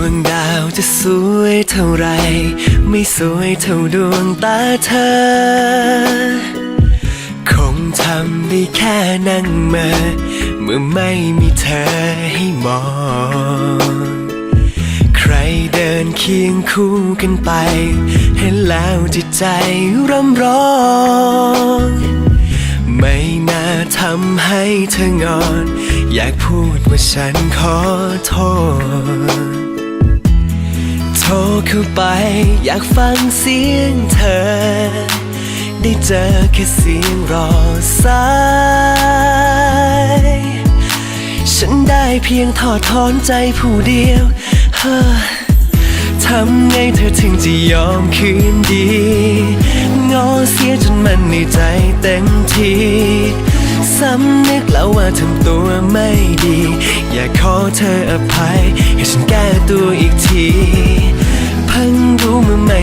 วงดาวจะสวยเท่าไร ไม่สวยเท่าดวงตาเธอ คงทำได้แค่นั่งเมาเมื่อไม่มีเธอให้มอง ใครเดินเคียงคู่กันไป เห็นแล้วจิตใจร่ำร้องไม่น่าทำให้เธองอน อยากพูดว่าฉันขอโทษ รเข้าไป อยากฟังเสียงเธอ ได้เจอแค่เสียงรอสาย ฉันได้เพียงถอดถอนใจผู้เดียวทำไงเธอถึงจะยอมคืนดี งอเสียจนมันในใจเต็มทีสำนึกแล้วว่าทำตัวไม่ดี อยากขอเธออภัย ให้ฉันแก้ตัวอีกที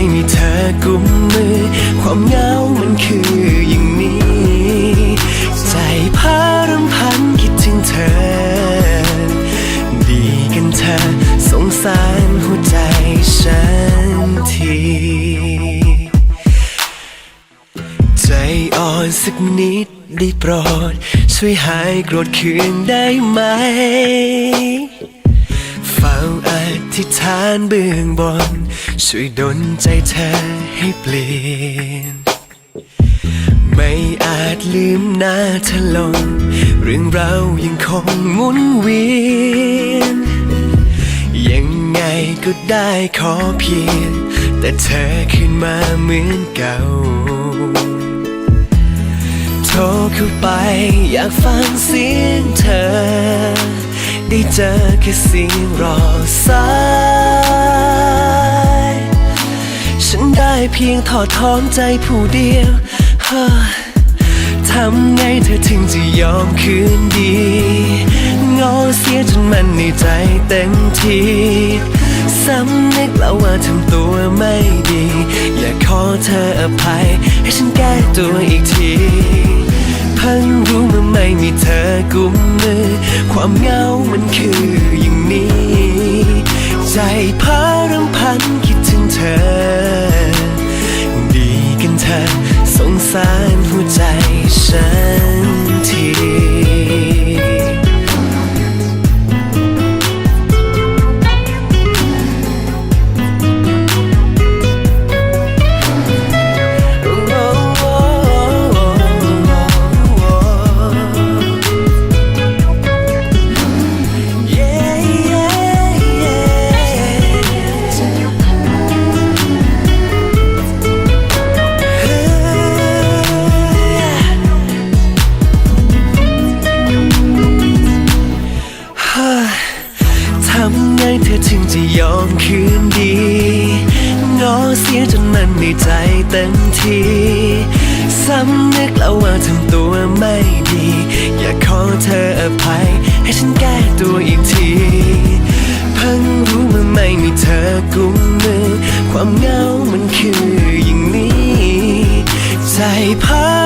ไม่มีเธอกุมมือ ความเหงามันคืออย่างนี้ ใจพารำพันคิดถึงเธอ ดีกันเธอสงสารหัวใจฉันทีใจอ่อนสักนิดได้โปรด ช่วยหายโกรธคืนได้ไหมเฝ้า ธิษฐานเบื้องบน ช่วยดลใจเธอให้เปลี่ยน ไม่อาจลืมหน้าเธอลง เรื่องเรายังคงหมุนเวียน ยังไงก็ได้ขอเพียง แต่เธอขึ้นมาเหมือนเก่าโทรเข้าไปอยากฟังเสียงเธอ ได้เจอแค่เสียงรอสาย ฉันได้เพียงถอดถอนใจผู้เดียวทำไงเธอถึงจะยอมคืนดี งอเสียจนมันในใจเต็มทีสำนึกแล้วว่าทำตัวไม่ดี อยากขอเธออภัย ให้ฉันแก้ตัวอีกที พิ่งรู้เมื่อไม่มีเธอกุมมือ ความเหงามันคืออย่างนี้ ใจพารำพันคิดถึงเธอ ดีกันเธอสงสารหัวใจฉันที จะยอมคืนดีงอเสียจนมันในใจเต็มทีสำนึกแล้วว่าทำตัวไม่ดี อยากขอเธออภัย ให้ฉันแก้ตัวอีกทีเพิ่งรู้เมื่อไม่มีเธอกุมมือ ความเหงามันคืออย่างนี้ ใจพา